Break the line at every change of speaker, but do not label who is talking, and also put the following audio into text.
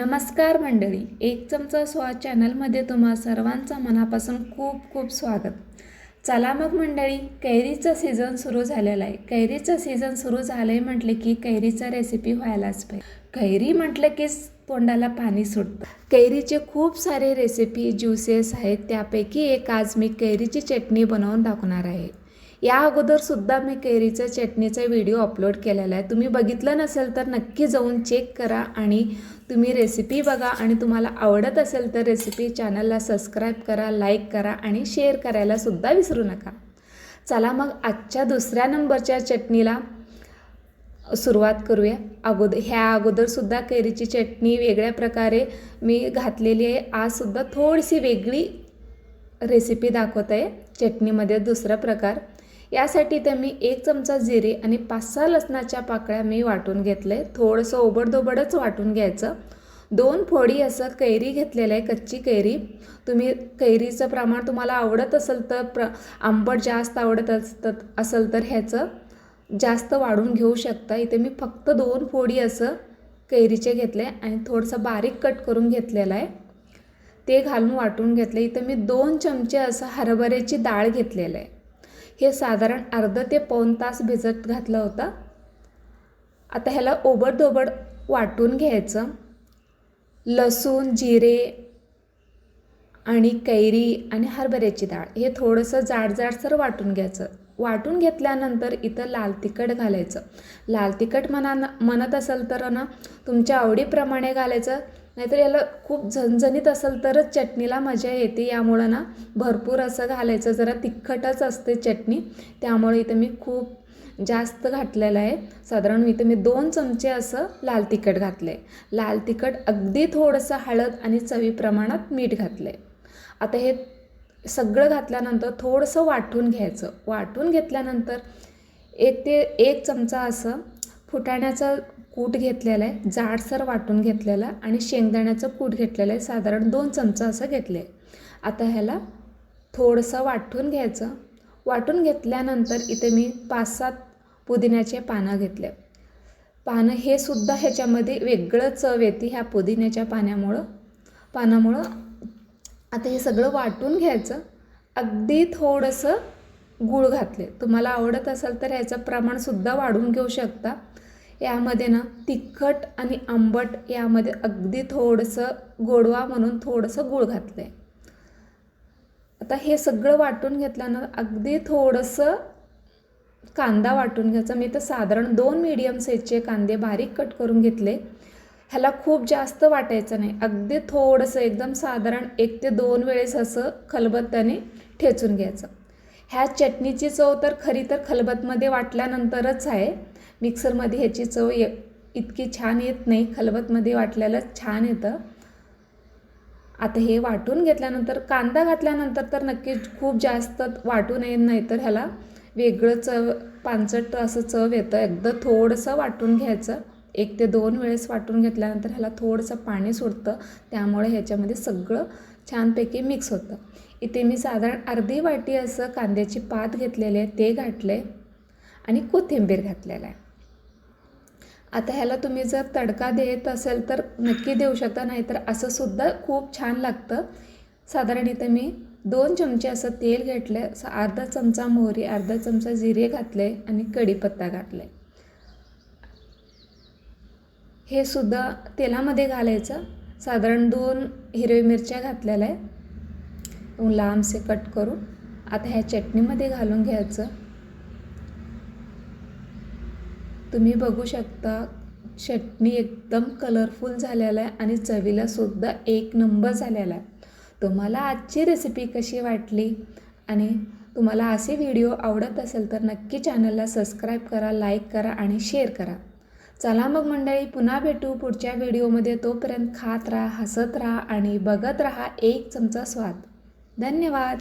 नमस्कार मंडळी एक चमचा स्वाद चॅनलमध्ये तुम्हा सर्वांचं मनापासून खूप खूप स्वागत. चला मग मंडळी कैरीचं सीझन सुरू झालेला आहे. कैरीचं सीझन सुरू झालं आहे म्हटलं की कैरीचा रेसिपी व्हायलाच पाहिजे. कैरी म्हटलं की तोंडाला पाणी सुटतं. कैरीचे खूप सारे रेसिपी ज्युसेस आहेत त्यापैकी एक आज मी कैरीची चटणी बनवून दाखवणार आहे. या अगोदरसुद्धा मी कैरीचं चटणीचा व्हिडिओ अपलोड केलेला आहे तुम्ही बघितलं नसेल तर नक्की जाऊन चेक करा आणि तुम्ही रेसिपी बघा. आणि तुम्हाला आवडत असेल तर रेसिपी चॅनलला सबस्क्राईब करा लाईक करा आणि शेअर करायला सुद्धा विसरू नका. चला मग आजच्या दुसऱ्या नंबरच्या चटणीला सुरुवात करूया. अगोदर ह्या अगोदरसुद्धा कैरीची चटणी वेगळ्या प्रकारे मी घातलेली आहे. आजसुद्धा थोडीशी वेगळी रेसिपी दाखवत आहे. चटणीमध्ये दुसरा प्रकार. यासाठी तर मी एक चमचा जिरे आणि पाच सहा लसणाच्या पाकळ्या मी वाटून घेतलं. आहे थोडंसं ओबडधोबडच वाटून घ्यायचं. दोन फोडी असं कैरी घेतलेलं आहे कच्ची कैरी. तुम्ही कैरीचं प्रमाण तुम्हाला आवडत असेल तर प्र आंबट जास्त आवडत असतं असेल तर ह्याचं जास्त वाढून घेऊ शकता. इथे मी फक्त दोन फोडी असं कैरीचे घेतले आणि थोडंसं बारीक कट करून घेतलेलं आहे. ते घालून वाटून घेतलं. इथं मी दोन चमचे असं हरभऱ्याची डाळ घेतलेलं आहे. हे साधारण अर्ध ते पाऊन तास भिजत घातलं होतं. आता ह्याला ओबडधोबड वाटून घ्यायचं. लसूण जिरे आणि कैरी आणि हरभऱ्याची डाळ हे थोडंसं जाड जाडसर वाटून घ्यायचं. वाटून घेतल्यानंतर इथं लाल तिखट घालायचं. लाल तिखट म्हणा म्हणत असेल तर ना तुमच्या आवडीप्रमाणे घालायचं. नाहीतर याला खूप झणझणीत असेल तरच चटणीला मजा येते. यामुळं ना भरपूर असं घालायचं जरा तिखटच असते चटणी. त्यामुळे इथं मी खूप जास्त घातलेलं आहे. साधारण इथं मी दोन चमचे असं लाल तिखट घातलं आहे लाल तिखट अगदी थोडंसं हळद आणि चवी प्रमाणात मीठ घातलं आहे आता हे सगळं घातल्यानंतर थोडंसं वाटून घ्यायचं. वाटून घेतल्यानंतर एक ते एक चमचा असं फुटाण्याचं कूट घेतलेलं आहे जाडसर वाटून घेतलेला आणि शेंगदाण्याचं कूट घेतलेलं आहे. साधारण दोन चमचा असं घेतलं आहे आता ह्याला थोडंसं वाटून घ्यायचं. वाटून घेतल्यानंतर इथे मी पाच सात पुदिन्याचे पानं घेतले. पानं हे सुद्धा ह्याच्यामध्ये वेगळं चव येते ह्या पुदिन्याच्या पाण्यामुळं. पानामुळं आता हे सगळं वाटून घ्यायचं. अगदी थोडंसं गूळ घातले तुम्हाला आवडत असेल तर ह्याचं प्रमाणसुद्धा वाढून घेऊ शकता. यामध्ये ना तिखट आणि आंबट यामध्ये अगदी थोडंसं गोडवा म्हणून थोडंसं गूळ घातलं आहे आता हे सगळं वाटून घेतल्यानं अगदी थोडंसं कांदा वाटून घ्यायचा. मी तर साधारण दोन मीडियम साईजचे कांदे बारीक कट करून घेतले. ह्याला खूप जास्त वाटायचं नाही. अगदी थोडंसं एकदम साधारण एक ते दोन वेळेस असं खलबत्त्याने ठेचून घ्यायचं. ह्या चटणीची चव तर खरी तर खलबतमध्ये वाटल्यानंतरच आहे. मिक्सरमध्ये ह्याची चव ये इतकी छान येत नाही खलबतमध्ये वाटल्याला छान येतं. आता हे वाटून घेतल्यानंतर कांदा घातल्यानंतर तर नक्कीच खूप जास्त वाटू नये नाही तर ह्याला वेगळं चव पांचट असं चव येतं. एकदा थोडंसं वाटून घ्यायचं. एक ते दोन वेळेस वाटून घेतल्यानंतर ह्याला थोडंसं पाणी सुटतं त्यामुळे ह्याच्यामध्ये सगळं छानपैकी मिक्स होतं. इथे मी साधारण अर्धी वाटी असं कांद्याची पात घेतलेले आहे ते घातले आणि कोथिंबीर घातलेला आहे. आता ह्याला तुम्ही जर तडका देत असेल तर नक्की देऊ शकता नाहीतर असंसुद्धा खूप छान लागतं. साधारण इथं मी दोन चमचे असं तेल घेतलं असं अर्धा चमचा मोहरी अर्धा चमचा जिरे घातले आणि कढीपत्ता घातले हे सुद्धा तेलामध्ये घालायचं. साधारण दोन हिरवी मिरच्या घातलेल्या आहे लांबसे कट करून आता ह्या चटणीमध्ये घालून घ्यायचं. तुम्ही बघू शकता चटणी एकदम कलरफुल झालेला आहे आणि चवीला सुद्धा एक नंबर झालेला आहे. तुम्हाला आजची रेसिपी कशी वाटली आणि तुम्हाला असे व्हिडिओ आवडत असेल तर नक्की चॅनलला सबस्क्राईब करा लाईक करा आणि शेअर करा. चला मग मंडळी पुन्हा भेटू पुढच्या व्हिडिओमध्ये तोपर्यंत खात राहा हसत राहा आणि बघत राहा एक चमचा स्वाद. धन्यवाद.